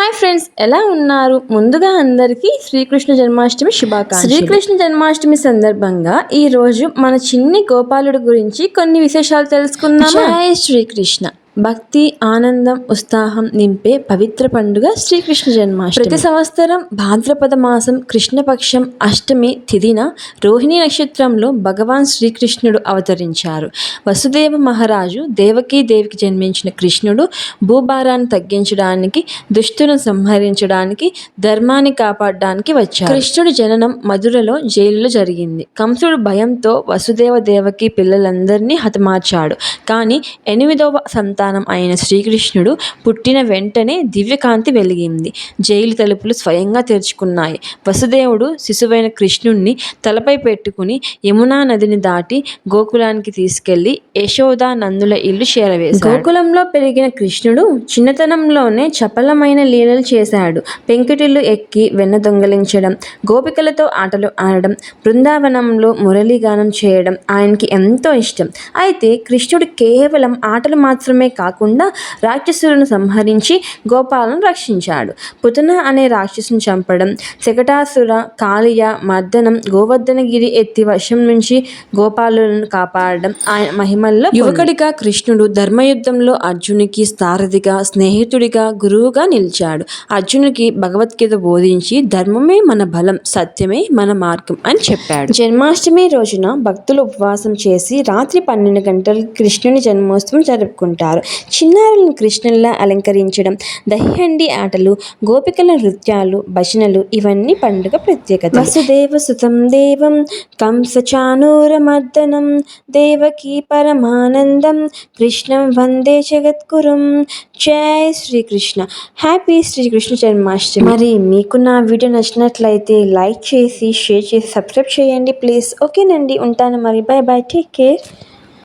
Hi friends ఎలా ఉన్నారు? ముందుగా అందరికీ శ్రీకృష్ణ జన్మాష్టమి శుభాకాంక్షలు. శ్రీకృష్ణ జన్మాష్టమి సందర్భంగా ఈ రోజు మన చిన్ని గోపాలుడు గురించి కొన్ని విశేషాలు తెలుసుకుందాం శ్రీకృష్ణ. భక్తి ఆనందం ఉత్సాహం నింపే పవిత్ర పండుగ శ్రీకృష్ణ జన్మాష్టమి. ప్రతి సంవత్సరం భాద్రపద మాసం కృష్ణపక్షం అష్టమి తిథిన రోహిణి నక్షత్రంలో భగవాన్ శ్రీకృష్ణుడు అవతరించారు. వసుదేవ మహారాజు దేవకీ దేవికి జన్మించిన కృష్ణుడు భూభారాన్ని తగ్గించడానికి దుష్టులను సంహరించడానికి ధర్మాన్ని కాపాడడానికి వచ్చారు. కృష్ణుడి జననం మధురలో జైలులో జరిగింది. కంసుడు భయంతో వసుదేవ దేవకి పిల్లలందరినీ హతమార్చాడు. కానీ ఎనిమిదవ సంతానం అయిన శ్రీకృష్ణుడు పుట్టిన వెంటనే దివ్యకాంతి వెలిగింది. జైలు తలుపులు స్వయంగా తెరుచుకున్నాయి. వసుదేవుడు శిశువైన కృష్ణుణ్ణి తలపై పెట్టుకుని యమునా నదిని దాటి గోకులానికి తీసుకెళ్ళి యశోదా నందుల ఇల్లు చేరవేశాడు. గోకులంలో పెరిగిన కృష్ణుడు చిన్నతనంలోనే చపలమైన లీలలు చేశాడు. పెంకుటిల్లు ఎక్కి వెన్న దొంగలించడం గోపికలతో ఆటలు ఆడడం బృందావనంలో మురళీగానం చేయడం ఆయనకి ఎంతో ఇష్టం. అయితే కృష్ణుడు కేవలం ఆటలు మాత్రమే కాకుండా రాక్షసులను సంహరించి గోపాలను రక్షించాడు. పుతన అనే రాక్షసుని చంపడం శకటాసుర కాళియ మర్దనం గోవర్ధనగిరి ఎత్తి వశం నుంచి గోపాలులను కాపాడడం ఆయన మహిమల్లో యువకుడిగా కృష్ణుడు ధర్మయుద్ధంలో అర్జునికి సారథిగా స్నేహితుడిగా గురువుగా నిలిచాడు. అర్జునుడికి భగవద్గీత బోధించి ధర్మమే మన బలం సత్యమే మన మార్గం అని చెప్పాడు. జన్మాష్టమి రోజున భక్తులు ఉపవాసం చేసి రాత్రి పన్నెండు గంటలకు కృష్ణుని జన్మోత్సవం జరుపుకుంటారు. చిన్నారులను కృష్ణుల్లా అలంకరించడం దహ్యండి ఆటలు గోపికల నృత్యాలు భజనలు ఇవన్నీ పండుగ ప్రత్యేకత. వసుదేవ సుతం దేవం కంసచానూరమర్దనం దేవకీ పరమానందం కృష్ణం వందే జగద్గురుం. జై శ్రీకృష్ణ. హ్యాపీ శ్రీకృష్ణ జన్మాష్టమి. మరి మీకు నా వీడియో నచ్చినట్లయితే లైక్ చేసి షేర్ చేసి సబ్స్క్రైబ్ చేయండి ప్లీజ్. ఓకేనండి ఉంటాను మరి. Bye bye take care.